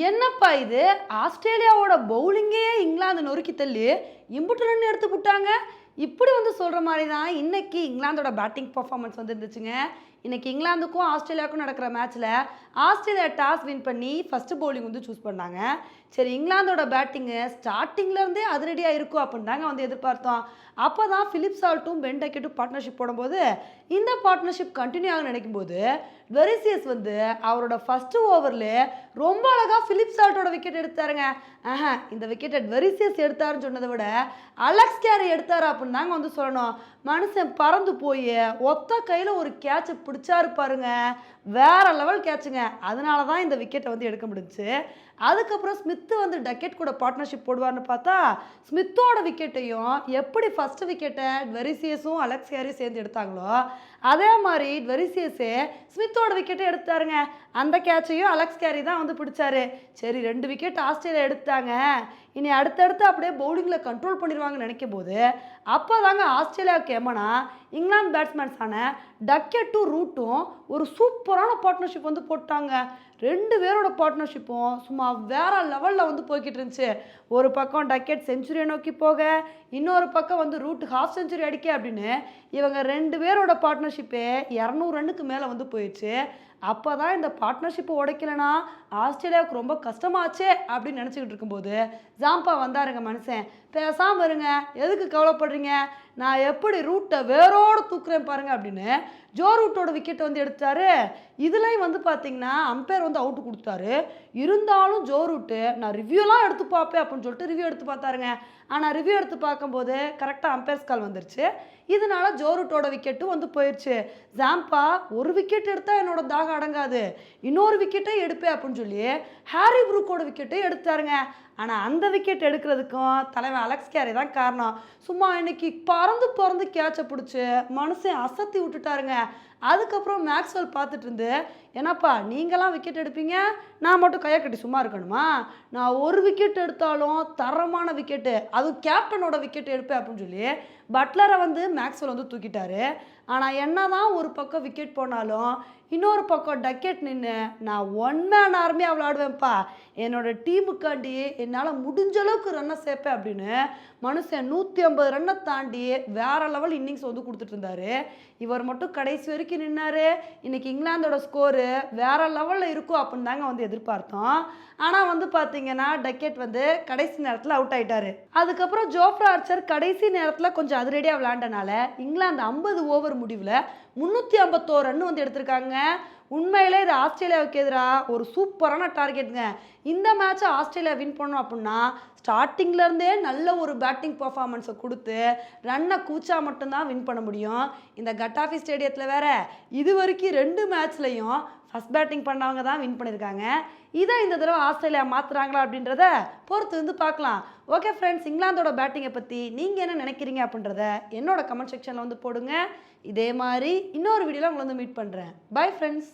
என்னப்பா இது? ஆஸ்திரேலியாவோட பவுலிங்கே இங்கிலாந்து நொறுக்கி தள்ளி இம்புட்டு ரன் எடுத்து விட்டாங்க இப்படி வந்து சொல்கிற மாதிரி தான் இன்றைக்கி இங்கிலாந்தோட பேட்டிங் பர்ஃபார்மன்ஸ் வந்து இருந்துச்சுங்க இன்றைக்கி இங்கிலாந்துக்கும் ஆஸ்திரேலியாவுக்கும் நடக்கிற மேட்ச்சில் ஆஸ்திரேலியா டாஸ் வின் பண்ணி ஃபஸ்ட்டு பவுலிங் வந்து சூஸ் பண்ணாங்க. சரி இங்கிலாந்தோட பேட்டிங்கு ஸ்டார்டிங்லேருந்தே அதிரடியாக இருக்கும் அப்படின்னு தாங்க வந்து எதிர்பார்த்தோம். அப்போ தான் ஃபிலிப் சால்ட்டும் பென்டக்கெட்டும் பார்ட்னர்ஷிப் போடும்போது இந்த பார்ட்னர்ஷிப் கண்டினியூ ஆக நினைக்கும் போது வெரிசியஸ் வந்து அவரோட ஃபஸ்ட்டு ஓவரில் ரொம்ப அழகாக ஃபிலிப் சால்ட்டோட விக்கெட் எடுத்தாருங்க. ஆஹா இந்த விக்கெட்டை வெரிசியஸ் எடுத்தாருன்னு சொன்னதை விட அலெக்ஸ் கேரி எடுத்தார் அப்படின்னு தாங்க வந்து சொல்லணும். மனுஷன் பறந்து போய் ஒத்த கையில் ஒரு கேட்சை பிடிச்சாரு பாருங்க. வேற லெவல் கேட்சுங்க அதனால தான் இந்த விக்கெட்டை வந்து எடுக்க முடிஞ்சுச்சு. அதுக்கப்புறம் ஸ்மித்து வந்து டக்கெட் கூட பார்ட்னர்ஷிப் போடுவார்னு பார்த்தா ஸ்மித்தோட விக்கெட்டையும் எப்படி ஃபஸ்ட்டு விக்கெட்டை வெரிசியஸும் அலெக்ஸ் ஹேரியும் சேர்ந்து எடுத்தாங்களோ அதே மாதிரி வெரிசியஸே ஸ்மித்தோட விக்கெட்டை எடுத்தாருங்க. அந்த கேட்சையும் அலெக்ஸ் கேரி தான் வந்து பிடிச்சாரு. சரி ரெண்டு விக்கெட் ஆஸ்திரேலியா எடுத்தாங்க இனி அடுத்தடுத்து அப்படியே பவுலிங்கில் கண்ட்ரோல் பண்ணிடுவாங்கன்னு நினைக்கும் போது அப்போ தாங்க ஆஸ்திரேலியாவுக்கு எமனா இங்கிலாந்து பேட்ஸ்மேன்ஸான டக்கெட்டும் ரூட்டும் ஒரு சூப்பரான பார்ட்னர்ஷிப் வந்து போட்டாங்க. ரெண்டு பேரோட பார்ட்னர்ஷிப்பும் சும்மா வேற லெவலில் வந்து போய்கிட்டு இருந்துச்சு. ஒரு பக்கம் டக்கெட் செஞ்சுரியை நோக்கி போக இன்னொரு பக்கம் வந்து ரூட் ஹாஃப் செஞ்சுரி அடிக்க அப்படின்னு இவங்க ரெண்டு பேரோட பார்ட்னர்ஷிப்பே இரநூறு ரன்னுக்கு மேலே வந்து போயிடுச்சு. அப்போ தான் இந்த பார்ட்னர்ஷிப்பை உடைக்கலனா ஆஸ்திரேலியாவுக்கு ரொம்ப கஷ்டமாச்சே அப்படின்னு நினச்சிக்கிட்டு இருக்கும்போது ஜாம்பா வந்தாருங்க மனுஷன். பேசாமல் இருங்க. எதுக்கு கவலைப்படுறீங்க? நான் எப்படி ரூட்டை வேரோடு தூக்குறேன் பாருங்கள் அப்படின்னு ஜோ ரூட்டோட விக்கெட் வந்து எடுத்தாரு இதுலேயும் வந்து பார்த்தீங்கன்னா அம்பையர் வந்து அவுட்டு கொடுத்தாரு இருந்தாலும் ஜோ ரூட்டு நான் ரிவ்யூலாம் எடுத்து பார்ப்பேன் அப்படின்னு சொல்லிட்டு ரிவ்யூ எடுத்து பார்த்தாருங்க. ஆனால் ரிவ்யூ எடுத்து பார்க்கும்போது கரெக்டாக அம்பையர்ஸ் கால் வந்துருச்சு. இதனால ஜோ ரூட்டோட விக்கெட்டும் வந்து போயிடுச்சு ஜாம்பா ஒரு விக்கெட் எடுத்தால் என்னோட தாக அடங்காது. இன்னொரு விக்கெட்டை எடுப்பேன் அப்படின்னு சொல்லி ஹாரி புரூக்கோட விக்கெட்டை எடுத்தாருங்க. ஆனால் அந்த விக்கெட் எடுக்கிறதுக்கும் தலைவன் அலெக்ஸ் கேரி தான் காரணம். சும்மா இன்னைக்கு பறந்து பறந்து கேட்சை பிடிச்சி மனுஷன் அசத்தி விட்டுட்டாருங்க. அதுக்கப்புறம் மேக்ஸ்வெல் பார்த்துட்டு இருந்து என்னப்பா நீங்களாம் விக்கெட் எடுப்பீங்க? நான் மட்டும் கையை கட்டி சும்மா இருக்கணுமா? நான் ஒரு விக்கெட் எடுத்தாலும் தரமான விக்கெட்டு அதுவும் கேப்டனோட விக்கெட் எடுப்பேன் அப்படின்னு சொல்லி பட்லரை வந்து மேக்ஸ்வெல் வந்து தூக்கிட்டாரு. ஆனால் என்ன தான் ஒரு பக்கம் விக்கெட் போனாலும் இன்னொரு பக்கம் டக்கெட் நின்று நான் ஒன் மேன் ஆர்மியாக விளாடுவேன்ப்பா என்னோட டீமுக்காண்டி என்னால் முடிஞ்ச அளவுக்கு ரன்னை சேர்ப்பேன் அப்படின்னு மனுஷன் நூற்றி ஐம்பது ரன்னை தாண்டி வேற லெவல் இன்னிங்ஸ் வந்து கொடுத்துட்டு இருந்தாரு. இவர் மட்டும் கடைசி வரைக்கும் நின்னாரு. இன்னைக்கு இங்கிலாந்தோட ஸ்கோரு வேற லெவலில் இருக்கும் அப்படின்னு தாங்க வந்து எதிர்பார்த்தோம். ஆனால் வந்து பார்த்தீங்கன்னா டக்கெட் வந்து கடைசி நேரத்தில் அவுட் ஆயிட்டாரு. அதுக்கப்புறம் ஜோஃப்ரா ஆர்ச்சர் கடைசி நேரத்தில் கொஞ்சம் அதிரடியாக விளையாண்டனால இங்கிலாந்து ஐம்பது ஓவர் முடிவில் முந்நூற்றி ஐம்பத்தோரு ரன் வந்து எடுத்திருக்காங்க. உண்மையிலே இது ஆஸ்திரேலியாவுக்கு எதிராக ஒரு சூப்பரான டார்கெட்டுங்க. இந்த மேட்சை ஆஸ்திரேலியா வின் பண்ணோம் அப்படின்னா ஸ்டார்டிங்லேருந்தே நல்ல ஒரு பேட்டிங் பர்ஃபார்மன்ஸை கொடுத்து ரன்னை கூச்சா மட்டும்தான் வின் பண்ண முடியும். இந்த கட்டாஃபி ஸ்டேடியத்தில் வேற இது வரைக்கும் ரெண்டு மேட்ச்லையும் ஃபஸ்ட் பேட்டிங் பண்ணவங்க தான் வின் பண்ணியிருக்காங்க இதை இந்த தடவை ஆஸ்திரேலியா மாற்றுறாங்களா அப்படின்றத பொறுத்து வந்து பார்க்கலாம். ஓகே ஃப்ரெண்ட்ஸ் இங்கிலாந்தோட பேட்டிங்கை பற்றி நீங்கள் என்ன நினைக்கிறீங்க அப்படின்றத என்னோட கமெண்ட் செக்ஷனில் வந்து போடுங்க. இதே மாதிரி இன்னொரு வீடியோவில் உங்களை வந்து மீட் பண்ணுறேன் பை ஃப்ரெண்ட்ஸ்